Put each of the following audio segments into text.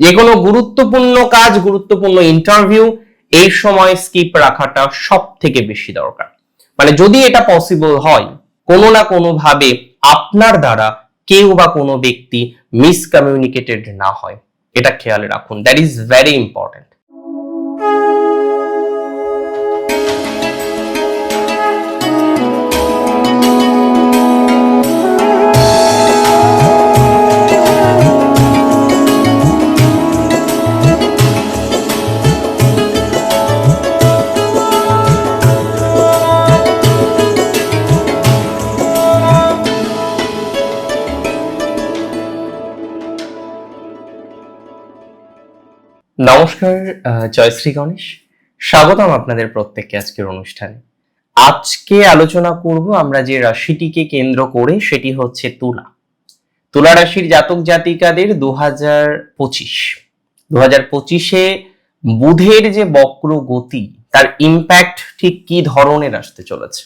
যে কোনো গুরুত্বপূর্ণ কাজ, গুরুত্বপূর্ণ ইন্টারভিউ এই সময় স্কিপ রাখাটা সব থেকে বেশি দরকার। মানে যদি এটা পসিবল হয়, কোনো না কোনোভাবে আপনার দ্বারা কেউ বা কোনো ব্যক্তি মিসকমিউনিকেটেড না হয়। এটা খেয়াল রাখুন। দ্যাট ইজ ভেরি ইম্পর্টেন্ট নমস্কার জয়শ্রী গণেশ। স্বাগতম আপনাদের প্রত্যেককে আজকের অনুষ্ঠানে। আজকে আলোচনা করব আমরা যে রাশিটিকে কেন্দ্র করে, সেটি হচ্ছে তুলা। তুলা রাশির জাতক জাতিকাদের দু হাজার পঁচিশ। দু হাজার পঁচিশে বুধের যে বক্র গতি, তার ইম্প্যাক্ট ঠিক কি ধরনের আসতে চলেছে?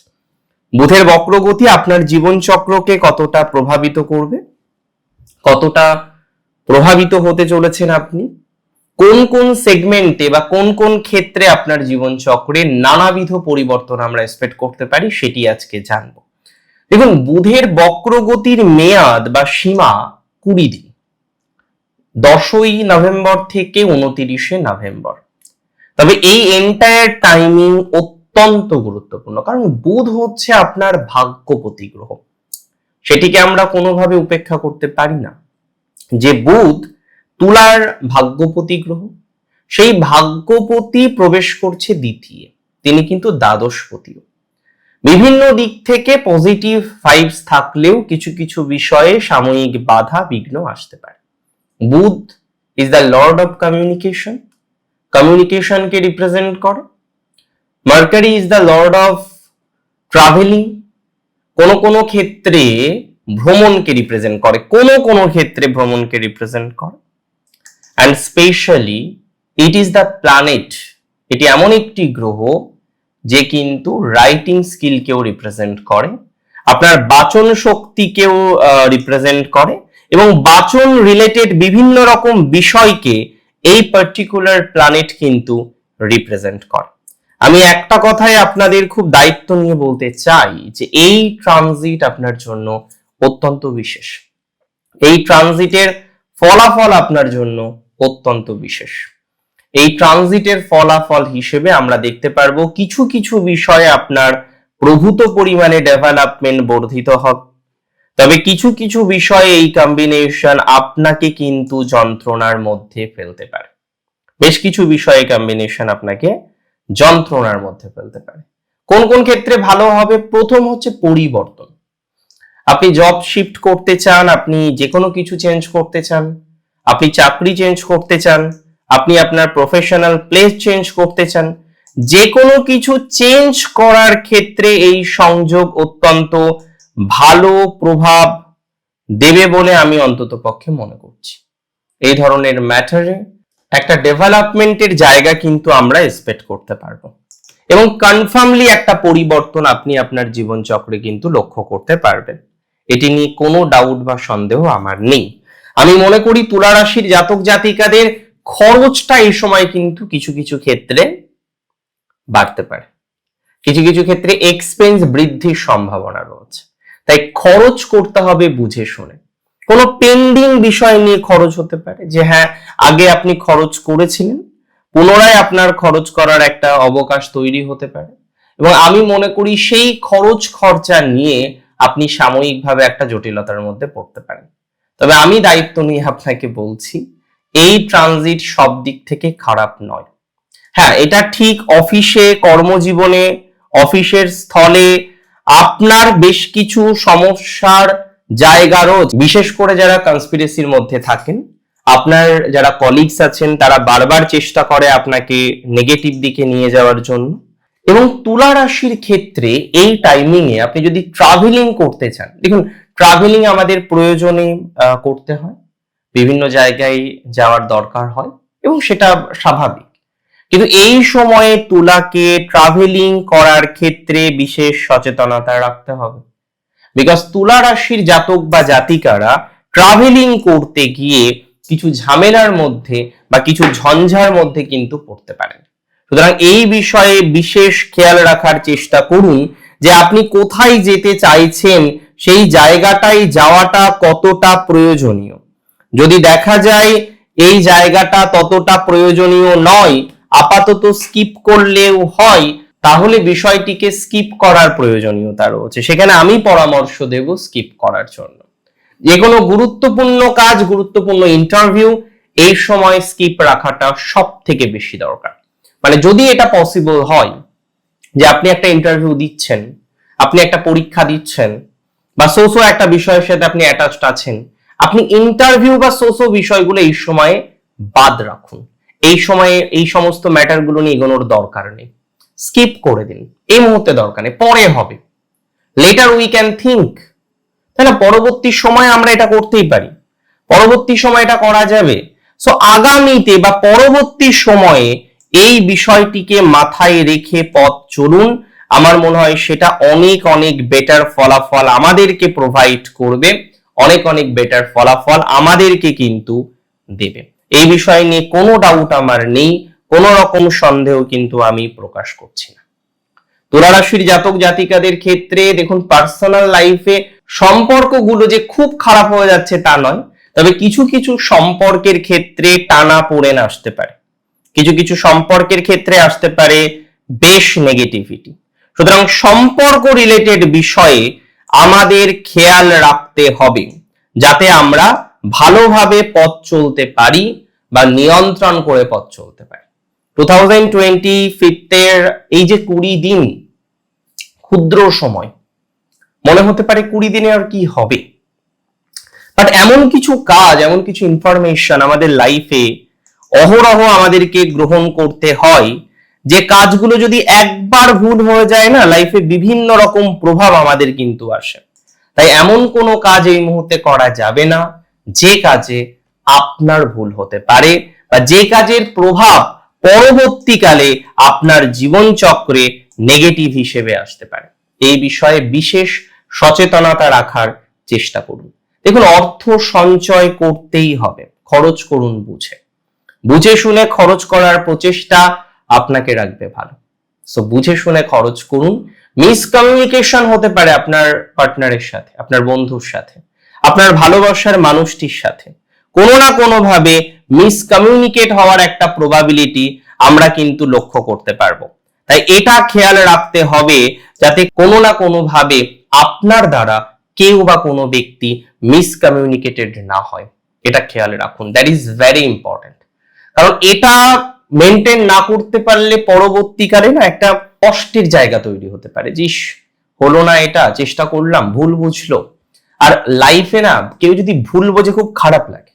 বুধের বক্র গতি আপনার জীবন চক্রকে কতটা প্রভাবিত করবে? কতটা প্রভাবিত হতে চলেছেন আপনি? কোন কোন সেগমেন্টে বা কোন কোন ক্ষেত্রে আপনার জীবন চক্রে নানাবিধ পরিবর্তন আমরা এক্সপেক্ট করতে পারি সেটি আজকে জানব। দেখুন, বুধের বক্রগতির মেয়াদ বা সীমা কুড়ি দিন। দশই নভেম্বর থেকে উনতিরিশে নভেম্বর। তবে এই এন্টায়ার টাইমিং অত্যন্ত গুরুত্বপূর্ণ, কারণ বুধ হচ্ছে আপনার ভাগ্যপতি গ্রহ সেটিকে আমরা কোনোভাবে উপেক্ষা করতে পারি না। যে বুধ তুলার ভাগ্যপতি গ্রহ। সেই ভাগ্যপতি প্রবেশ করছে দ্বিতীয়। তিনি কিন্তু দ্বাদশপতিও। বিভিন্ন দিক থেকে পজিটিভ ফাইবস থাকলেও কিছু কিছু বিষয়ে সাময়িক বাধা, বিঘ্ন আসতে পারে। Budh is the lord of communication কমিউনিকেশনকে represent করে। Mercury is the lord of travelling কোন কোন ক্ষেত্রে ভ্রমণকে রিপ্রেজেন্ট করে। কোন কোন ক্ষেত্রে ভ্রমণকে রিপ্রেজেন্ট করে। And specially it is the planet এটি এমন একটি গ্রহ যে কিন্তু রাইটিং স্কিলকেও রিপ্রেজেন্ট করে, আপনার বাচন শক্তিকেও রিপ্রেজেন্ট করে এবং বাচন রিলেটেড বিভিন্ন রকম বিষয়কে এই পার্টিকুলার প্ল্যানেট কিন্তু রিপ্রেজেন্ট করে। আমি একটা কথাই আপনাদের খুব দায়িত্ব নিয়ে বলতে চাই যে এই ট্রানজিট আপনার জন্য অত্যন্ত বিশেষ। এই ট্রানজিটের ফলাফল আপনার জন্য অত্যন্ত বিশেষ। এই ট্রানজিটের ফলাফল হিসেবে আমরা দেখতে পারব কিছু কিছু বিষয়ে আপনার প্রভূত পরিমাণে ডেভেলপমেন্ট বর্ধিত হবে তবে কিছু কিছু বিষয়ে এই কম্বিনেশন আপনাকে কিন্তু যন্ত্রণার মধ্যে ফেলতে পারে। বেশ কিছু বিষয়ে কম্বিনেশন আপনাকে যন্ত্রণার মধ্যে ফেলতে পারে। কোন কোন ক্ষেত্রে ভালো হবে? প্রথম হচ্ছে পরিবর্তন। আপনি জব শিফট করতে চান, আপনি যে কোনো কিছু চেঞ্জ করতে চান আপনি চাকরি চেঞ্জ করতে চান, আপনি আপনার প্রফেশনাল প্লেস চেঞ্জ করতে চান যে কোনো কিছু চেঞ্জ করার ক্ষেত্রে এই সংযোগ অত্যন্ত ভালো প্রভাব দেবে বলে আমি অন্তত পক্ষে মনে করছি। এই ধরনের ম্যাটারে একটা ডেভেলপমেন্টের জায়গা কিন্তু আমরা এক্সপেক্ট করতে পারব। এবং কনফার্মলি একটা পরিবর্তন আপনি আপনার জীবন চক্রে কিন্তু লক্ষ্য করতে পারবেন। এটি নিয়ে কোনো ডাউট বা সন্দেহ আমার নেই। আমি মনে করি তুলা রাশির জাতক জাতিকাদের খরচটা এই সময় কিন্তু কিছু কিছু ক্ষেত্রে বাড়তে পারে। কিছু কিছু ক্ষেত্রে এক্সপেন্স বৃদ্ধির সম্ভাবনা রয়েছে। তাই খরচ করতে হবে বুঝে শুনে। কোনো পেন্ডিং বিষয় নিয়ে খরচ হতে পারে যে হ্যাঁ আগে আপনি খরচ করেছিলেন, পুনরায় আপনার খরচ করার একটা অবকাশ তৈরি হতে পারে এবং আমি মনে করি সেই খরচ খরচা নিয়ে আপনি সাময়িকভাবে একটা জটিলতার মধ্যে পড়তে পারেন। তবে আমি দায়িত্ব নিয়ে আপনাকে বলছি, এই ট্রানজিট সব দিক থেকে খারাপ নয়। হ্যাঁ এটা ঠিক অফিসে কর্মজীবনে অফিসের স্থলে আপনার বেশ কিছু সমস্যার জায়গারও বিশেষ করে যারা কনস্পিরেসির মধ্যে থাকেন, আপনার যারা কলিগস আছেন, তারা বারবার চেষ্টা করে আপনাকে নেগেটিভ দিকে নিয়ে যাওয়ার জন্য। এবং তুলা রাশির ক্ষেত্রে এই টাইমিং এ আপনি যদি ট্রাভেলিং করতে চান, দেখুন ট্রাভেলিং আমাদের প্রয়োজনে করতে হয়। বিভিন্ন জায়গায় যাওয়ার দরকার হয় এবং সেটা স্বাভাবিক। কিন্তু এই সময়ে তুলাকে ট্রাভেলিং করার ক্ষেত্রে বিশেষ সচেতনতা রাখতে হবে। বিকজ তুলা রাশির জাতক বা জাতিকারা ট্রাভেলিং করতে গিয়ে কিছু ঝামেলার মধ্যে বা কিছু ঝঞ্ঝার মধ্যে কিন্তু পড়তে পারেন। সুতরাং এই বিষয়ে বিশেষ খেয়াল রাখার চেষ্টা করুন যে আপনি কোথায় যেতে চাইছেন সেই জায়গাটায় যাওয়াটা কতটা প্রয়োজনীয়? যদি দেখা যায় এই জায়গাটা ততটা প্রয়োজনীয় নয়, আপাতত স্কিপ করলেও হয়, তাহলে বিষয়টিকে স্কিপ করার প্রয়োজনীয়তা রয়েছে। সেখানে আমি পরামর্শ দেব স্কিপ করার জন্য। যে কোনো গুরুত্বপূর্ণ কাজ, গুরুত্বপূর্ণ ইন্টারভিউ এই সময় স্কিপ রাখাটা সব থেকে বেশি দরকার। মানে যদি এটা পসিবল হয়, যে আপনি একটা ইন্টারভিউ দিচ্ছেন, আপনি একটা পরীক্ষা দিচ্ছেন বা সোসো একটা বিষয়ের সাথে আপনি অ্যাটাচড আছেন, আপনি ইন্টারভিউ বা সোসো বিষয়গুলো এই সময়ে বাদ রাখুন। এই সময়ে এই সমস্ত ম্যাটারগুলো নিয়ে এগোনোর দরকার নেই। স্কিপ করে দিন। এই মুহূর্তে দরকার নেই। পরে হবে। লেটার উই ক্যান থিঙ্ক না পরবর্তী সময় আমরা এটা করতেই পারি। পরবর্তী সময় এটা করা যাবে। সো আগামীতে বা পরবর্তী সময়ে এই বিষয়টিকে মাথায় রেখে পথ চলুন। আমার মনে হয় সেটা অনেক অনেক বেটার ফলাফল আমাদেরকে প্রোভাইড করবে। অনেক অনেক বেটার ফলাফল আমাদেরকে কিন্তু দেবে। এই বিষয় নিয়ে কোনো ডাউট আমার নেই, কোনো রকম সন্দেহ কিন্তু আমি প্রকাশ করছি না। তুলা রাশির জাতক জাতিকাদের ক্ষেত্রে দেখুন পার্সোনাল লাইফে সম্পর্কগুলো যে খুব খারাপ হয়ে যাচ্ছে তা নয়, তবে কিছু কিছু সম্পর্কের ক্ষেত্রে টানা পড়েন আসতে পারে। কিছু কিছু সম্পর্কের ক্ষেত্রে আসতে পারে বেশ নেগেটিভিটি সুতরাং সম্পর্ক রিলেটেড বিষয়ে আমাদের খেয়াল রাখতে হবে, যাতে আমরা ভালোভাবে পথ চলতে পারি বা নিয়ন্ত্রণ করে পথ চলতে পারি। টু থাউজেন্ড টোয়েন্টি ফিফথের এই যে কুড়ি দিন, ক্ষুদ্র সময়, মনে হতে পারে কুড়ি দিনে আর কি হবে। বাট এমন কিছু কাজ, এমন কিছু ইনফরমেশন আমাদের লাইফে অহরহ আমাদেরকে গ্রহণ করতে হয় যে কাজগুলো যদি একবার ভুল হয়ে যায় না লাইফে বিভিন্ন রকম প্রভাব আমাদের কিন্তু আসে। তাই এমন কোনো কাজ এই মুহূর্তে করা যাবে না, যে কাজে আপনার ভুল হতে পারে বা যে কাজের প্রভাব পরবর্তীকালে আপনার জীবন চক্রে নেগেটিভ হিসেবে আসতে পারে। এই বিষয়ে বিশেষ সচেতনতা রাখার চেষ্টা করুন। দেখুন, অর্থ সঞ্চয় করতেই হবে। খরচ করুন বুঝে। বুঝে শুনে খরচ করার প্রচেষ্টা আপনাকে রাখবে ভালো। সো বুঝে শুনে খরচ করুন। মিসকমিউনিকেশন হতে পারে আপনার পার্টনারের সাথে, আপনার বন্ধুর সাথে, আপনার ভালোবাসার মানুষটির সাথে। কোনো না কোনো ভাবে মিসকমিউনিকেট হওয়ার একটা প্রবাবিলিটি আমরা কিন্তু লক্ষ্য করতে পারব। তাই এটা খেয়াল রাখতে হবে যাতে কোনো না কোনো ভাবে আপনার দ্বারা কেউ বা কোনো ব্যক্তি মিসকমিউনিকেটেড না হয়। এটা খেয়াল রাখুন। দ্যাট ইজ ভেরি ইম্পর্টেন্ট কারণ এটা মেনটেন না করতে পারলে পরবর্তীকালে না একটা কষ্টের জায়গা তৈরি হতে পারে। জিস, হলো না এটা, চেষ্টা করলাম, ভুল বুঝলো। আর লাইফে না, কেউ যদি ভুল বোঝে, খুব খারাপ লাগে।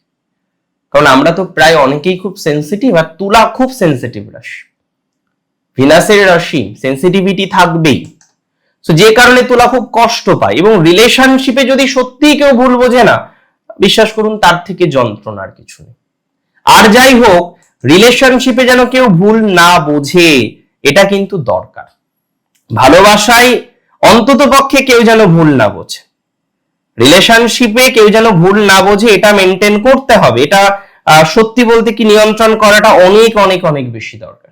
কারণ আমরা তো প্রায় অনেকেই খুব সেন্সিটিভ আর তুলা খুব সেন্সিটিভ রাশি। ভিনাসের রাশি সেন্সিটিভিটি থাকবেই। তো যে কারণে তুলা খুব কষ্ট পায় এবং রিলেশনশিপে যদি সত্যিই কেউ ভুল বোঝে না, বিশ্বাস করুন, তার থেকে যন্ত্রণার কিছু নেই। আর যাই হোক রিলেশনশিপে যেন কেউ ভুল না বোঝে, এটা কিন্তু দরকার। ভালোবাসায় অন্তত পক্ষে কেউ যেন ভুল না বোঝে। রিলেশনশিপে কেউ যেন ভুল না বোঝে, এটা মেনটেন করতে হবে। এটা সত্যি বলতে কি নিয়ন্ত্রণ করাটা অনেক অনেক অনেক বেশি দরকার।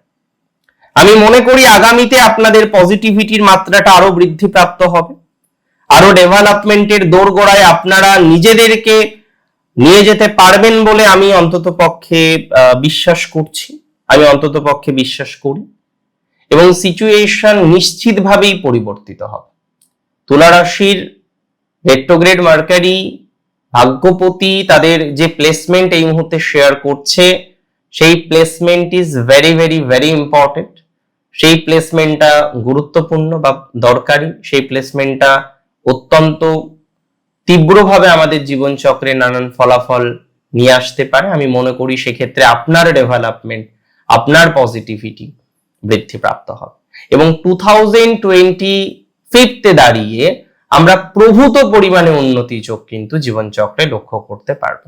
আমি মনে করি আগামীতে আপনাদের পজিটিভিটির মাত্রাটা আরও বৃদ্ধিপ্রাপ্ত হবে। আরও ডেভেলপমেন্টের দোরগোড়ায় আপনারা নিজেদেরকে নিয়ে যেতে পারবেন বলে আমি অন্তত পক্ষে বিশ্বাস করছি। আমি অন্তত পক্ষে বিশ্বাস করি। এবং সিচুয়েশন নিশ্চিতভাবেই পরিবর্তিত হবে। তুলা রাশির রেট্রোগ্রেড মার্কারি ভাগ্যপতি তাদের যে প্লেসমেন্ট এই মুহূর্তে শেয়ার করছে, সেই placement is very very very important সেই প্লেসমেন্টটা গুরুত্বপূর্ণ বা দরকারি। সেই প্লেসমেন্টটা অত্যন্ত তীব্রভাবে আমাদের জীবনচক্রে নানান ফলাফল নিয়ে আসতে পারে। আমি মনে করি সেক্ষেত্রে আপনার ডেভেলপমেন্ট আপনার পজিটিভিটি বৃদ্ধিপ্রাপ্ত হবে। এবং টু থাউজেন্ড টোয়েন্টি ফিফতে দাঁড়িয়ে আমরা প্রভূত পরিমাণে উন্নতি চোখ কিন্তু জীবনচক্রে লক্ষ্য করতে পারব।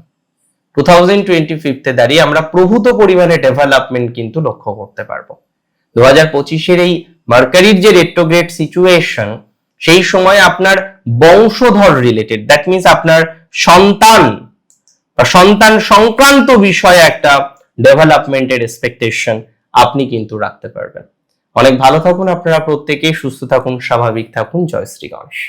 টু থাউজেন্ড টোয়েন্টি ফিফতে দাঁড়িয়ে আমরা প্রভূত পরিমাণে ডেভেলপমেন্ট কিন্তু লক্ষ্য করতে পারব। দু হাজার পঁচিশের এই মার্কারির যে রেট্রোগ্রেড সিচুয়েশন সেই সময় আপনার বংশধর রিলেটেড দ্যাট মিনস আপনার সন্তান বা সন্তান সংক্রান্ত বিষয়ে একটা ডেভেলপমেন্টের এক্সপেকটেশন আপনি কিন্তু রাখতে পারবেন। অনেক ভালো থাকুন আপনারা প্রত্যেকেই সুস্থ থাকুন, স্বাভাবিক থাকুন। জয় শ্রী গণেশ।